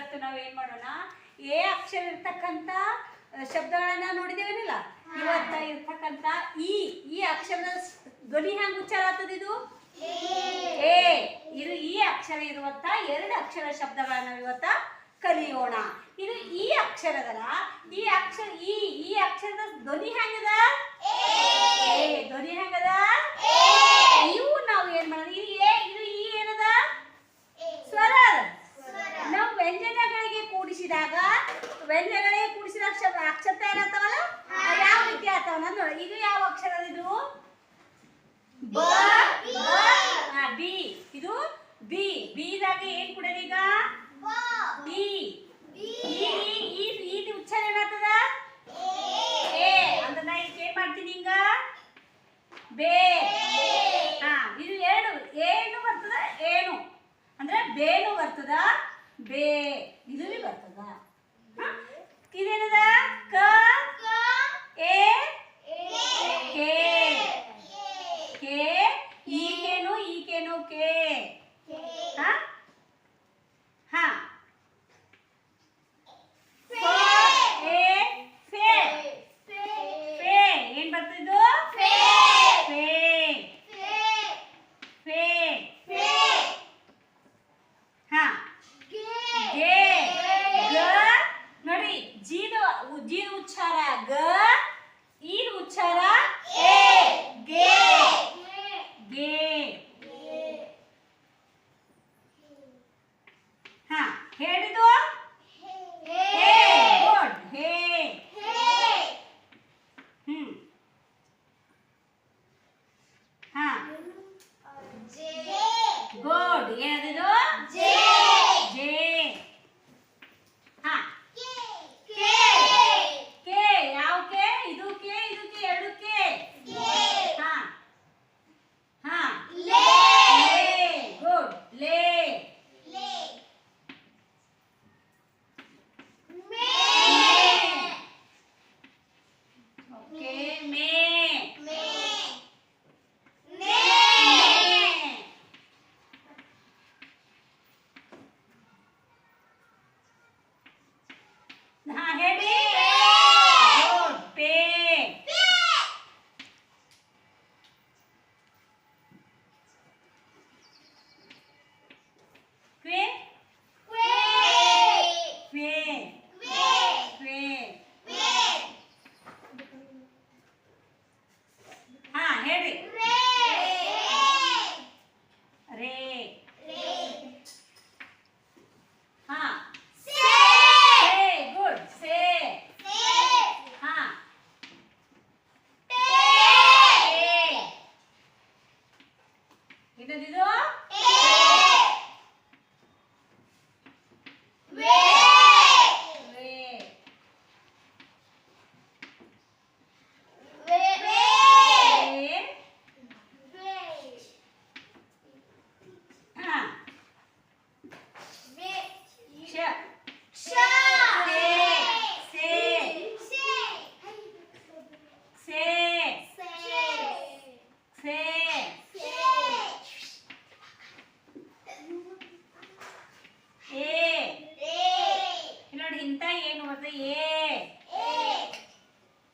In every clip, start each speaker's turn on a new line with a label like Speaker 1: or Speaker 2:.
Speaker 1: ಇವತ್ತು ನಾವು ಏನ್ ಮಾಡೋಣ? ಎ ಅಕ್ಷರ ಇರ್ತಕ್ಕಂಥ ಶಬ್ದಗಳನ್ನ ನೋಡಿದೇವೇನಿಲ್ಲ ಇವತ್ತ ಇರ್ತಕ್ಕಂಥ ಈ ಈ ಅಕ್ಷರದ ಧ್ವನಿ ಹೆಂಗ್ ಉಚ್ಚಾರ ಆಗ್ತದೆ ಇದು? ಎ. ಇದು ಈ ಅಕ್ಷರ ಇರುವಂತ ಎರಡು ಅಕ್ಷರ ಶಬ್ದಗಳನ್ನ ಇವತ್ತ ಕಲಿಯೋಣ. ಇದು ಈ ಅಕ್ಷರದಲ್ಲ ಈ ಅಕ್ಷರ ಈ ಈ ಅಕ್ಷರದ ಧ್ವನಿ ಹೆಂಗದ ಧ್ವನಿ ಹೆಂಗದ ಇವು ನಾವು ಏನ್ ಮಾಡೋದು ಇದು ಎ ಇದು ಈ ಏನದ ಸ್ವರ ಅದ. ನಾವು ವ್ಯಂಜನಗಳಿಗೆ ಕೂಡಿಸಿದಾಗ ವ್ಯಂಜನಗಳಿಗೆ ಕೂಡಿಸಿದ ಅಕ್ಷರ ಅಕ್ಷರ ಏನಾಗ್ತಾವಲ್ಲ ಅವು ಯಾವ ರೀತಿ ಇದು ಯಾವ ಅಕ್ಷರ ಇದು? ಬ ಬ. ಇದು ಬಿ. ಬಿದಾಗ ಏನ್ ಕುಡಿಯೋದು ಈಗ? ಬಿ. ಈ ಉಚ್ಚಾರ ಏನಾಗ್ತದ? ಅಂದ್ರೆ ನಾ ಇದಕ್ಕೆ ಏನ್ ಮಾಡ್ತೀನಿ ಹಿಂಗ ಬೇ. ಹಾ ಇದು ಎರಡು. ಏನು ಬರ್ತದ? ಏನು. ಅಂದ್ರೆ ಬೇನು ಬರ್ತದ? ಬೇ. ಇದು ಬರ್ತದ? ಇದೇನದ?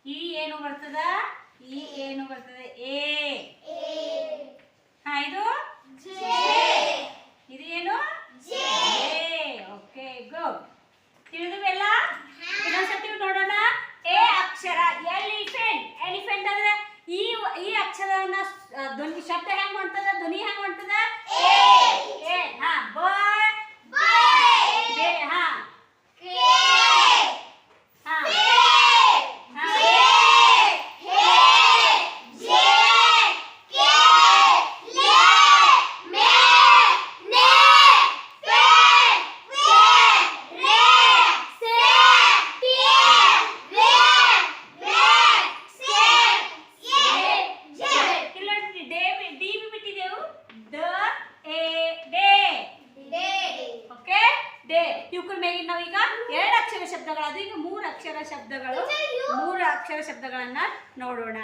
Speaker 1: ಈ ಏನು ಬರ್ತದ? ಈ ಏನು ಬರ್ತದ? ಏ ಹಾ ಇದು? ಇದು ಏನು? Okay go. ತಿಳಿದುವೆಲ್ಲ? ಇನ್ನೊಂದ್ಸತಿ ನೋಡೋಣ. A Akshara elephant. ಎಲಿಫೆಂಟ್ ಅಂದ್ರೆ ಈ ಈ ಅಕ್ಷರವನ್ನ ಧ್ವನಿ ಶಬ್ದ ಹೆಂಗ್ ಮಾಡ್ತದ ಧ್ವನಿ ಹೆಂಗ್ ಮಾಡ್ತದ ಎ ಹಾ ಬ ಬೆ ಹಾ ಹಾ ಹಾ ಇಲ್ಲ ನೋಡಿ, ಡೆ ಡಿ ಬಿ ಬಿಟ್ಟಿದೆವು ದ ಎ ಡೆ ಓಕೆ ಇವ್ರ ಮೇಲೆ ನಾವೀಗ ಎರಡು ಅಕ್ಷರ ಶಬ್ದಗಳಾದ ಈಗ ಮೂರು ಅಕ್ಷರ ಶಬ್ದಗಳು ಮೂರು ಅಕ್ಷರ ಶಬ್ದಗಳನ್ನ ನೋಡೋಣ.